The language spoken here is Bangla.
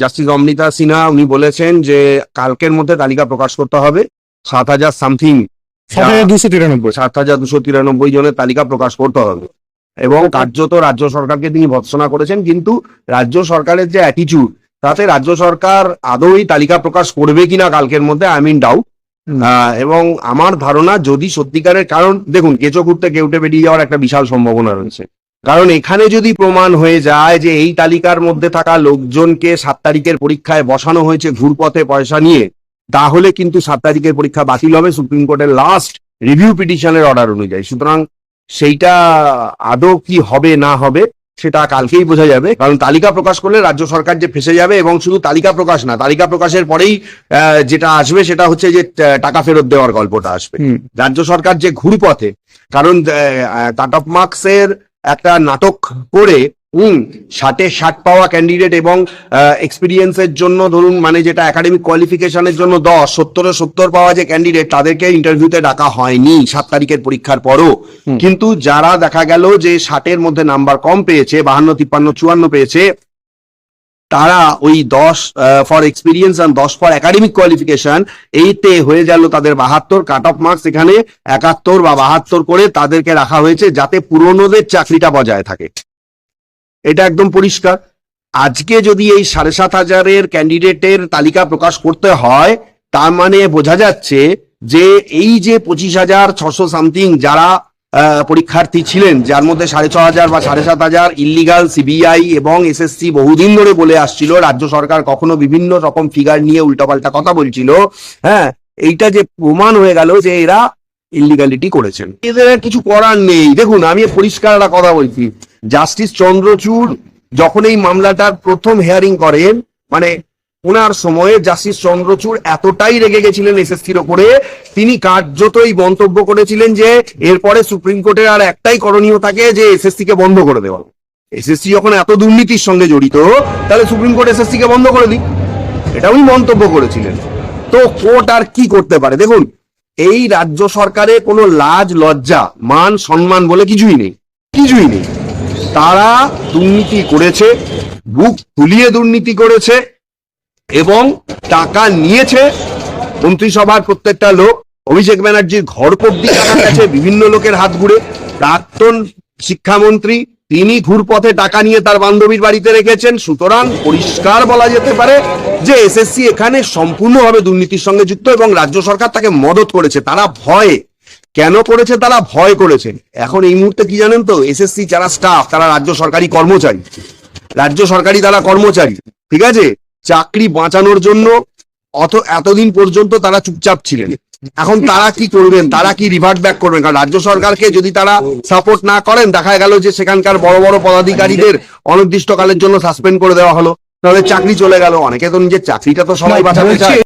জাস্টিস অমৃতা সিনহা উনি বলেছেন যে কালকের মধ্যে তালিকা প্রকাশ করতে হবে। সাত হাজার সামথিং সাত হাজার দুশো তিরানব্বই। সাত হাজার দুশো তিরানব্বই জনের তালিকা প্রকাশ করতে হবে। এবং কার্যত রাজ্য সরকারকে তিনি ভৎসনা করেছেন কিন্তু রাজ্য সরকারের যে অ্যাটিচিউড তাতে রাজ্য সরকার আদৌ এই তালিকা প্রকাশ করবে কিনা কালকের মধ্যে আই মিন ডাউট এবং আমার ধারণা যদি সত্যিকারের কারণ দেখুন কেঁচো ঘুরতে কেউটে বেরিয়ে যাওয়ার একটা বিশাল সম্ভাবনা রয়েছে। কারণ এখানে যদি প্রমাণ হয়ে যায় যে এই তালিকার মধ্যে থাকা লোকজনকে সাত তারিখের পরীক্ষায় বসানো হয়েছে ঘুরপথে পয়সা নিয়ে তাহলে কিন্তু সাত তারিখের পরীক্ষা বাতিল হবে সুপ্রিম কোর্টের লাস্ট রিভিউ পিটিশনের অর্ডার অনুযায়ী। সুতরাং সেইটা আদৌ কি হবে না হবে সেটা কালকেই বোঝা যাবে। কারণ তালিকা প্রকাশ করলে রাজ্য সরকার যে ফেসে যাবে এবং শুধু তালিকা প্রকাশ না তালিকা প্রকাশের পরেই যেটা আসবে সেটা হচ্ছে যে টাকা ফেরত দেওয়ার গল্পটা আসবে। রাজ্য সরকার যে ঘুরপথে কারণ কাট অফ মার্কসের একটা নাটক করে হুম ষাটে ষাট পাওয়া ক্যান্ডিডেট এবং এক্সপিরিয়েন্সের জন্য ধরুন মানে যেটা একাডেমিক কোয়ালিফিকেশনের জন্য দশ সত্তরে সত্তর পাওয়া যে ক্যান্ডিডেট তাদেরকে ইন্টারভিউতে ডাকা হয়নি সাত তারিখের পরীক্ষার পরও। কিন্তু যারা দেখা গেল যে ষাটের মধ্যে নাম্বার কম পেয়েছে বাহান্ন তিপ্পান্ন চুয়ান্ন পেয়েছে তারা ওই দশ ফর এক্সপিরিয়েন্স আর দশ ফর একাডেমিক কোয়ালিফিকেশন এইতে হয়ে গেল তাদের বাহাত্তর কাট অফ মার্কস এখানে একাত্তর বা বাহাত্তর করে তাদেরকে রাখা হয়েছে যাতে পুরনোদের চাকরিটা বজায় থাকে। এটা একদম পরিষ্কার। আজকে যদি এই সাড়ে সাত হাজারের ক্যান্ডিডেটের তালিকা প্রকাশ করতে হয়, তার মানে বোঝা যাচ্ছে যে এই যে পঁচিশ হাজার ছশো সামথিং যারা পরীক্ষার্থী ছিলেন, যার মধ্যে সাড়ে ছ হাজার বা সাড়ে সাত হাজার ইলিগাল সিবিআই এবং এসএসসি বহুদিন ধরে বলে আসছিল, রাজ্য সরকার কখনো বিভিন্ন রকম ফিগার নিয়ে উল্টাপাল্টা কথা বলছিল। হ্যাঁ এইটা যে প্রমাণ হয়ে গেল যে এরা ইলিগালিটি করেছেন। এদের কিছু করার নেই। দেখুন, আমি পরিষ্কার একটা কথা বলছি। জাস্টিস চন্দ্রচূড় যখন এই মামলাটার প্রথম হেয়ারিং করেন মানে ওনার সময়ে জাস্টিস চন্দ্রচূড় এতটাই রেগে গেছিলেন এসএসসির ওপরে, তিনি কার্যত এই মন্তব্য করেছিলেন যে এরপরে সুপ্রিম কোর্টের আর একটাই করণীয় থাকে যে এসএসসি কে বন্ধ করে দেওয়া। এসএসসি যখন এত দুর্নীতির সঙ্গে জড়িত, তাহলে সুপ্রিম কোর্ট এসএসসি কে বন্ধ করে দিক। এটা উনি মন্তব্য করেছিলেন। তো কোর্ট আর কি করতে পারে? দেখুন, এই রাজ্য সরকারে কোনো লাজ, লজ্জা, মান, সম্মান বলে কিছুই নেই। কিছুই নেই। তারা দুর্নীতি করেছে, বুক ফুলিয়ে দুর্নীতি করেছে এবং টাকা নিয়েছে মন্ত্রিসভার প্রত্যেকটা লোক। অভিষেক ব্যানার্জির ঘর পব্দি টাকা গেছে বিভিন্ন লোকের হাত ঘুরে। প্রাক্তন শিক্ষামন্ত্রী, তিনি ঘুরপথে টাকা নিয়ে তার বান্ধবীর বাড়িতে রেখেছেন। সুতরাং পরিষ্কার বলা যেতে পারে যে এসএসসি এখানে সম্পূর্ণভাবে দুর্নীতির সঙ্গে যুক্ত এবং রাজ্য সরকার তাকে মদত করেছে। তারা ভয়ে। কেন করেছে? তারা ভয় করেছে। এখন এই মুহূর্তে কি জানেন তো? এসএসসি যারা স্টাফ তারা রাজ্য সরকারি কর্মচারী। রাজ্য সরকারি তারা কর্মচারী। ঠিক আছে? চাকরি বাঁচানোর জন্য অত এতদিন পর্যন্ত তারা চুপচাপ ছিলেন। এখন তারা কি করবেন? তারা কি রিভার্ট ব্যাক করবেন? কারণ রাজ্য সরকারকে যদি তারা সাপোর্ট না করেন দেখা গেল যে সেখানকার বড় বড় পদাধিকারীদের অনির্দিষ্টকালের জন্য সাসপেন্ড করে দেওয়া হলো। তাহলে চাকরি চলে গেল। অনেকে তো নিজের চাকরিটা তো সবাই বাঁচাতে চায়।